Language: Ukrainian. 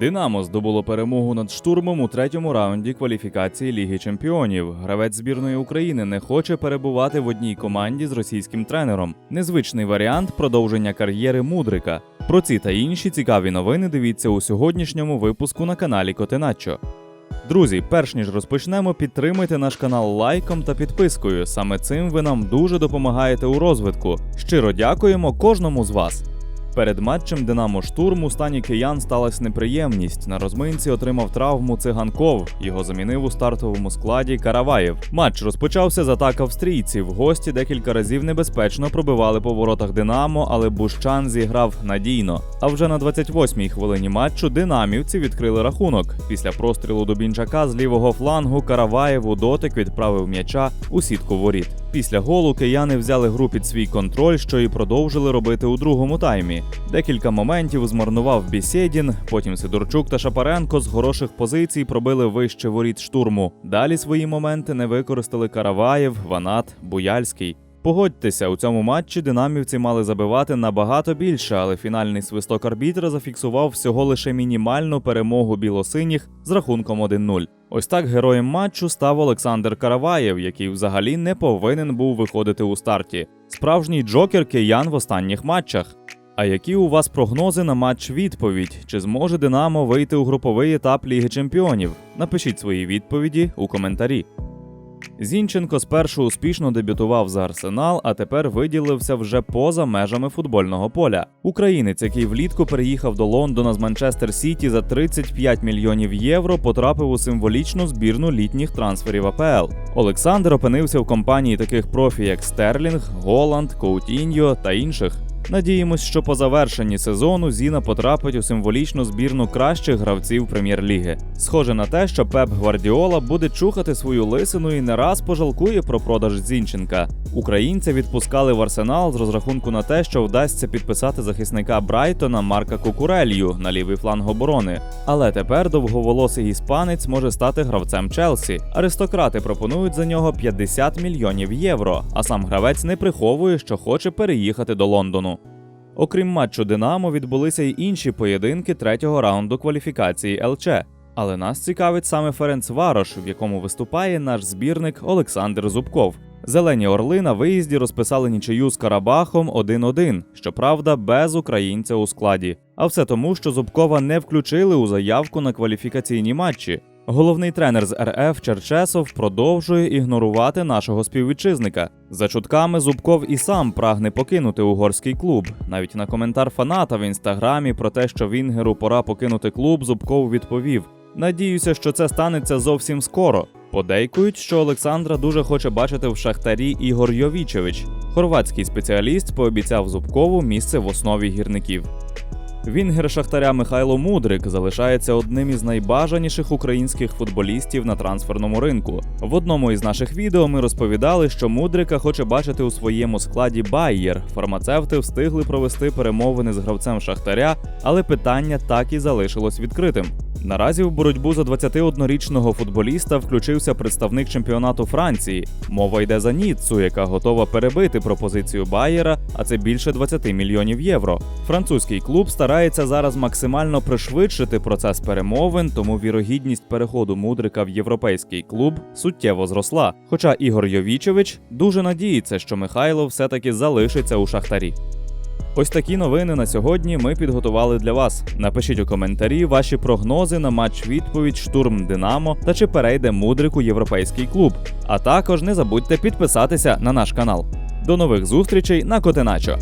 Динамо здобуло перемогу над штурмом у третьому раунді кваліфікації Ліги Чемпіонів. Гравець збірної України не хоче перебувати в одній команді з російським тренером. Незвичний варіант продовження кар'єри Мудрика. Про ці та інші цікаві новини дивіться у сьогоднішньому випуску на каналі Котеначо. Друзі, перш ніж розпочнемо, підтримайте наш канал лайком та підпискою. Саме цим ви нам дуже допомагаєте у розвитку. Щиро дякуємо кожному з вас. Перед матчем Динамо Штурм у стані киян сталася неприємність. На розминці отримав травму циганков. Його замінив у стартовому складі Караваєв. Матч розпочався з атак австрійців. Гості декілька разів небезпечно пробивали по воротах Динамо, але Бущан зіграв надійно. А вже на 28-й хвилині матчу динамівці відкрили рахунок. Після прострілу до Бінчака з лівого флангу Караваєв у дотик відправив м'яча у сітку воріт. Після голу кияни взяли гру під свій контроль, що і продовжили робити у другому таймі. Декілька моментів змарнував Бісєдін, потім Сидорчук та Шапаренко з хороших позицій пробили вище воріт штурму. Далі свої моменти не використали Караваєв, Ванат, Буяльський. Погодьтеся, у цьому матчі динамівці мали забивати набагато більше, але фінальний свисток арбітра зафіксував всього лише мінімальну перемогу білосиніх з рахунком 1-0. Ось так героєм матчу став Олександр Караваєв, який взагалі не повинен був виходити у старті. Справжній джокер киян в останніх матчах. А які у вас прогнози на матч відповідь? Чи зможе Динамо вийти у груповий етап Ліги Чемпіонів? Напишіть свої відповіді у коментарі. Зінченко спершу успішно дебютував за Арсенал, а тепер виділився вже поза межами футбольного поля. Українець, який влітку переїхав до Лондона з Манчестер Сіті за 35 мільйонів євро, потрапив у символічну збірну літніх трансферів АПЛ. Олександр опинився в компанії таких профі, як Стерлінг, Голланд, Коутіньо та інших. Надіємось, що по завершенні сезону Зіна потрапить у символічну збірну кращих гравців прем'єр-ліги. Схоже на те, що Пеп Гвардіола буде чухати свою лисину і не раз пожалкує про продаж Зінченка. Українця відпускали в арсенал з розрахунку на те, що вдасться підписати захисника Брайтона Марка Кукурелью на лівий фланг оборони. Але тепер довговолосий іспанець може стати гравцем Челсі. Аристократи пропонують за нього 50 мільйонів євро, а сам гравець не приховує, що хоче переїхати до Лондону. Окрім матчу Динамо, відбулися й інші поєдинки третього раунду кваліфікації ЛЧ. Але нас цікавить саме Ференц Варош, в якому виступає наш збірник Олександр Зубков. Зелені орли на виїзді розписали нічию з Карабахом 1-1, щоправда, без українця у складі. А все тому, що Зубкова не включили у заявку на кваліфікаційні матчі. Головний тренер з РФ Черчесов продовжує ігнорувати нашого співвітчизника. За чутками Зубков і сам прагне покинути угорський клуб. Навіть на коментар фаната в інстаграмі про те, що Вінгеру пора покинути клуб, Зубков відповів: Надіюся, що це станеться зовсім скоро. Подейкують, що Олександра дуже хоче бачити в шахтарі Ігор Йовічевич. Хорватський спеціаліст пообіцяв Зубкову місце в основі гірників. Вінгер Шахтаря Михайло Мудрик залишається одним із найбажаніших українських футболістів на трансферному ринку. В одному із наших відео ми розповідали, що Мудрика хоче бачити у своєму складі Байєр. Фармацевти встигли провести перемовини з гравцем Шахтаря, але питання так і залишилось відкритим. Наразі в боротьбу за 21-річного футболіста включився представник чемпіонату Франції. Мова йде за Ніццу, яка готова перебити пропозицію Байєра, а це більше 20 мільйонів євро. Французький клуб старається зараз максимально пришвидшити процес перемовин, тому вірогідність переходу мудрика в європейський клуб суттєво зросла. Хоча Ігор Йовічевич дуже надіється, що Михайло все-таки залишиться у шахтарі. Ось такі новини на сьогодні ми підготували для вас. Напишіть у коментарі ваші прогнози на матч відповідь штурм Динамо та чи перейде мудрик у європейський клуб. А також не забудьте підписатися на наш канал. До нових зустрічей на Котеначо!